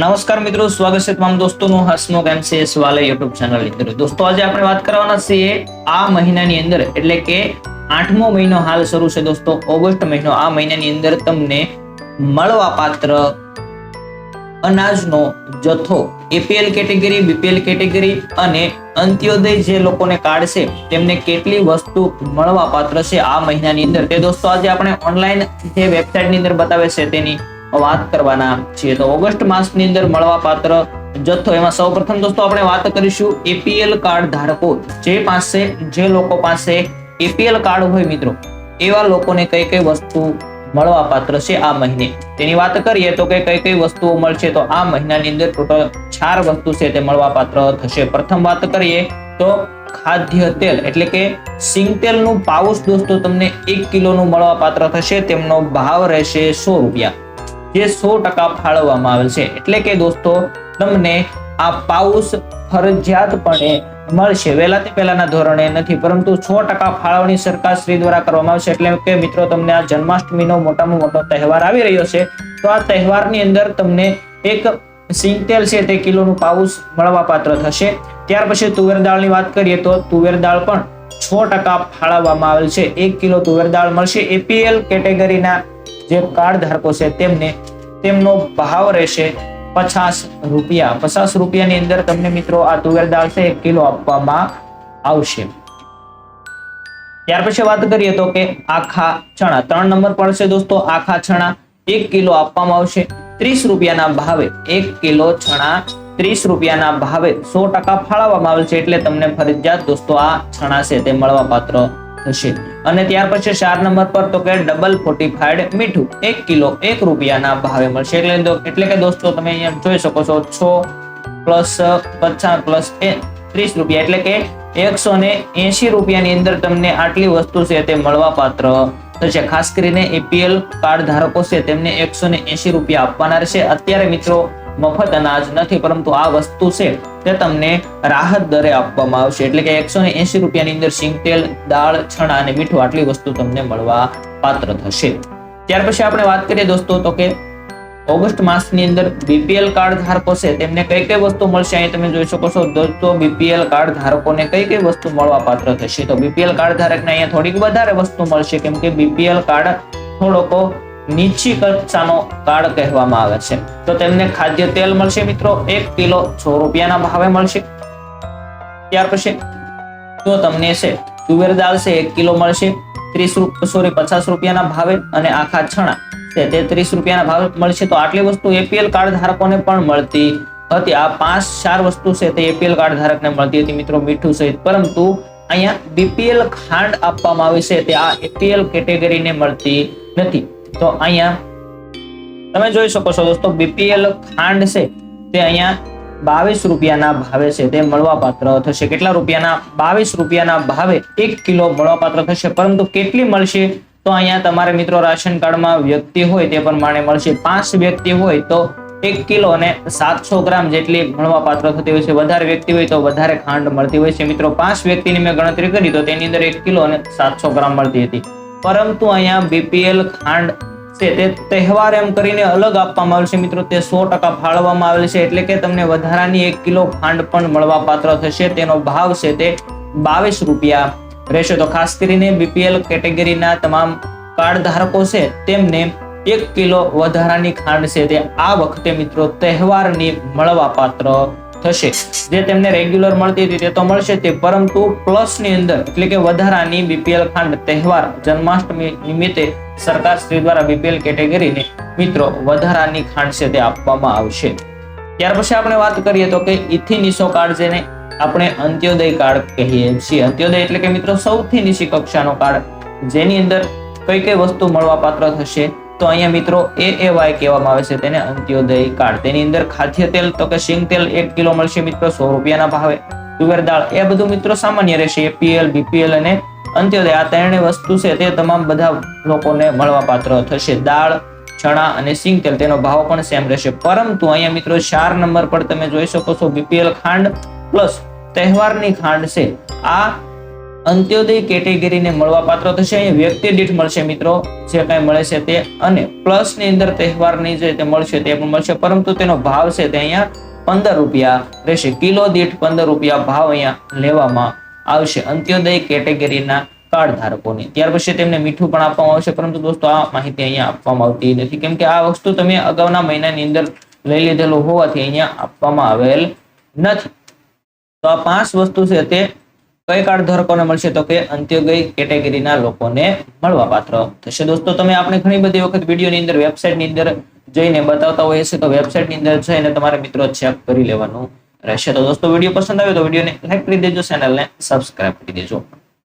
નમસ્કાર મિત્રો, સ્વાગત છે તમામ દોસ્તોનું હસમુખ એમસીએસ વાલે યુટ્યુબ ચેનલ અંદર. દોસ્તો, આજે આપણે વાત કરવાના છીએ આ મહિનાની અંદર, એટલે કે આઠમો મહિનો હાલ શરૂ છે દોસ્તો, ઓગસ્ટ મહિનો. આ મહિનાની અંદર તમને મળવા પાત્ર અનાજનો જથ્થો, એપીએલ કેટેગરી, બીપીએલ કેટેગરી અને અંત્યોદય જે લોકોને કાર્ડ છે, તેમને કેટલી વસ્તુ મળવા પાત્ર છે આ મહિનાની અંદર. તે દોસ્તો, આજે આપણે ઓનલાઈન જે વેબસાઇટની અંદર બતાવે છે તેની વાત કરવાના છીએ. તો ઓગસ્ટ માસની અંદર મળવા પાત્ર જથ્થો એમાં સૌપ્રથમ દોસ્તો આપણે વાત કરીશું એપીએલ કાર્ડ ધારકો જે પાસે, જે લોકો પાસે એપીએલ કાર્ડ હોય મિત્રો, એવા લોકોને કઈ કઈ વસ્તુ મળવા પાત્ર છે આ મહિને? તેની વાત કરીએ તો કે કઈ કઈ વસ્તુઓ મળશે તો આ મહિનાની અંદર ટોટલ ચાર વસ્તુ છે તે મળવા પાત્ર થશે. પ્રથમ વાત કરીએ તો ખાદ્ય તેલ, એટલે કે સિંગ તેલનું પાઉચ દોસ્તો તમને એક કિલોનું મળવા પાત્ર થશે, તેમનો ભાવ રહેશે સો રૂપિયા. જે સો ટકા ફાળવવામાં આવેલ છે. એટલે કે દોસ્તો, તમને આ પાઉસ ફરજિયાતપણે મળશે. વહેલા તે પહેલાના ધોરણે નથી, પરંતુ છ ટકા ફાળવણી સરકાર શ્રી દ્વારા કરવામાં આવશે. એટલે કે મિત્રો, તમને આ જન્માષ્ટમીનો મોટામાં મોટો તહેવાર આવી રહ્યો છે, તો આ તહેવારની અંદર તમને એક સિંગતેલ છે તે કિલોનું પાઉસ મળવા પાત્ર થશે. ત્યાર પછી તુવેર દાળની વાત કરીએ તો તુવેર દાળ પણ છ ટકા ફાળવવામાં આવેલ છે. એક કિલો તુવેર દાળ મળશે. એપીએલ કેટેગરીના જે કાર્ડ ધારકો છે તેમને તેમનો ભાવ રહેશે પચાસ રૂપિયા. પચાસ રૂપિયાની અંદર તમને મિત્રો આ તુવેર દાળ છે, એક કિલો આપવામાં આવશે. ત્યાર પછી વાત કરીએ તો કે આખા ચણા. ત્રણ નંબર છે દોસ્તો, આખા ચણા એક કિલો આપવામાં આવશે. ત્રીસ રૂપિયાના ભાવે, એક કિલો ચણા ત્રીસ રૂપિયાના ભાવે. સો ટકા ફાળવવામાં આવે છે એટલે તમને ફરજિયાત દોસ્તો આ ચણા છે તે મળવા પાત્ર થશે. અને ત્યાર પછી ચાર નંબર પર તો કે ડબલ ફોર્ટીફાઈડ મીઠું, એક કિલો, એક રૂપિયાના ભાવે મળશે. એટલે એટલે કે દોસ્તો તમે અહીંયા જોઈ શકો છો છ પ્લસ પચાસ પ્લસ ત્રીસ રૂપિયા. એટલે કે એકસો ને એસી રૂપિયાની અંદર તમને આટલી વસ્તુ છે તે મળવા પાત્ર થશે. ખાસ કરીને એપીએલ કાર્ડ ધારકો છે તેમને એકસો ને એસી રૂપિયા આપવાના રહેશે. અત્યારે મિત્રો મફત અનાજ નથી, પરંતુ આ વસ્તુ છે તે તમને રાહત દરે આપવામાં આવશે. એટલે કે એકસો ને એસી રૂપિયાની અંદર સિંગ તેલ દાળ, છણા અને મીઠું આટલી વસ્તુ તમને મળવા પાત્ર થશે. ત્યાર પછી આપણે વાત કરીએ દોસ્તો તો કે ઓગસ્ટ માસની અંદર બીપીએલ કાર્ડ ધારકો છે તેમને કઈ કઈ વસ્તુ મળશે? અહીં તમે જોઈ શકો છો દોસ્તો, બીપીએલ કાર્ડ ધારકોને કઈ કઈ વસ્તુ મળવા પાત્ર થશે? તો બીપીએલ કાર્ડ ધારકને અહીંયા થોડીક વધારે વસ્તુ મળશે, કેમ કે બીપીએલ કાર્ડ થોડોકો નીચી કક્ષાનો કાર્ડ કહેવામાં આવે છે. તો તેમને ખાદ્ય તેલ મળશે મિત્રો, એક કિલો છો રૂપિયાના ભાવે મળશે. ત્યાર પછી તો તમને છે, તુવેર દાળ છે, એક કિલો મળશે, ત્રીસ સોરી પચાસ રૂપિયાના ભાવે અને આખા છણા છે, તે ત્રીસ રૂપિયાના ભાવે મળશે. તો આટલી વસ્તુ એપીએલ કાર્ડ ધારકોને પણ મળતી હતી. આ પાંચ, ચાર વસ્તુ છે તે એપીએલ કાર્ડ ધારકને મળતી હતી મિત્રો, મીઠું સહિત. પરંતુ અહીંયા બીપીએલ ખાંડ આપવામાં આવી છે, તે આ એપીએલ કેટેગરીને મળતી નથી. તો અહીંયા તમે જોઈ શકો છો દોસ્તો બીપીએલ ખાંડ છે, તે અહીંયા બાવીસ રૂપિયાના ભાવે છે, તે મળવાપાત્ર થશે. કેટલા રૂપિયાના? બાવીસ રૂપિયાના ભાવે એક કિલો મળવાપાત્ર થશે. પરંતુ કેટલી મળશે? તો અહીંયા તમારે મિત્રો રાશન કાર્ડમાં વ્યક્તિ હોય તે પ્રમાણે મળશે. પાંચ વ્યક્તિ હોય તો એક કિલો અને સાતસો ગ્રામ જેટલી મળવાપાત્ર થતી હોય છે. વધારે વ્યક્તિ હોય તો વધારે ખાંડ મળતી હોય છે. મિત્રો, પાંચ વ્યક્તિની મેં ગણતરી કરી, તો તેની અંદર એક કિલો અને સાતસો ગ્રામ મળતી હતી. પરંતુ અહીંયા બીપીએલ ખાંડ છે તે તહેવાર એમ કરીને અલગ આપવામાં આવશે મિત્રો, તે સો ટકા ફાળવવામાં આવેલ છે એટલે કે તમને વધારાની એક કિલો ખાંડ પણ મળવા પાત્ર થશે. તેનો ભાવ છે તે બાવીસ રૂપિયા રહેશે. તો ખાસ કરીને બીપીએલ કેટેગરીના તમામ કાર્ડ ધારકો છે તેમને એક કિલો વધારાની ખાંડ છે તે આ વખતે મિત્રો તહેવારની મળવા પાત્ર થશે. જે તેમને રેગ્યુલર મળતી હતી તે તો મળશે તે. પરંતુ પ્લસની અંદર, એટલે કે વધારાની બીપીએલ ખાંડ તહેવાર જન્માષ્ટમી નિમિત્તે સરકાર શ્રી દ્વારા બીપીએલ કેટેગરીને મિત્રો વધારાની ખાંડ છે તે આપવામાં આવશે. ત્યાર પછી આપણે વાત કરીએ તો કે ઇથિનિસો કાર્ડ જેને આપણે અંત્યોદય કાર્ડ કહીએ છીએ. અંત્યોદય એટલે કે મિત્રો સૌથી નીચી કક્ષાનો કાર્ડ. જેની અંદર કઈ કઈ વસ્તુ મળવા પાત્ર થશે? તો અહીંયા મિત્રો એ એ વાય કહેવામાં આવે છે તેને અંત્યોદય કાર્ડ તેની અંદર ખાદ્ય તેલ તો કે સિંગ તેલ એક કિલો મળશે મિત્રો સો રૂપિયાના ભાવે. તુવેર દાળ એ બધું મિત્રો સામાન્ય રહેશે. એપીએલ બીપીએલ અને અંત્યોદય આ ત્રણેય વસ્તુ છે તે તમામ બધા લોકોને મળવા પાત્ર થશે. દાળ, ચણા અને સિંગ તેલ તેનો ભાવ પણ સેમ રહેશે. પરંતુ અહીંયા મિત્રો ચાર નંબર પર તમે જોઈ શકો છો. બીપીએલ ખાંડ પ્લસ તહેવારની ખાંડ છે. આ અંત્યોદય કેટેગરીને મળવા પાત્ર થશે. અહીંયા વ્યક્તિ દીઠ મળશે મિત્રો. જે કાંઈ મળે છે તે અને પ્લસની અંદર તહેવારની જે તે મળશે તે પણ મળશે. પરંતુ તેનો ભાવ છે તે અહીંયા પંદર રૂપિયા રહેશે. કિલો દીઠ પંદર રૂપિયા ભાવ અહીંયા લેવામાં આવશે અંત્યોદય કેટેગરીના કાર્ડ ધારકોને ત્યાર પછી તેમને મીઠું પણ આપવામાં આવશે. પરંતુ દોસ્તો, આ માહિતી અહીંયા આપવામાં આવતી નથી. કેમ કે આ વસ્તુ તમે અગાઉના મહિનાની અંદર લઈ લીધેલું હોવાથી અહીંયા આપવામાં આવેલ નથી. તો આ પાંચ વસ્તુ છે તે કઈ કાર્ડ ધારકોને મળશે તો કે અંત્યોદય કેટેગરીના લોકોને મળવા પાત્ર થશે. દોસ્તો, તમે આપણે ઘણી બધી વખત વિડીયોની અંદર વેબસાઇટની અંદર જઈને બતાવતા હોઈએ છીએ, તો વેબસાઇટની અંદર જઈને તમારે મિત્રો ચેક કરી લેવાનું રહેશે. તો દોસ્તો વીડિયો પસંદ આવ્યો તો વિડીયોને લાઈક કરી દેજો ચેનલને સબસ્ક્રાઇબ કરી દેજો.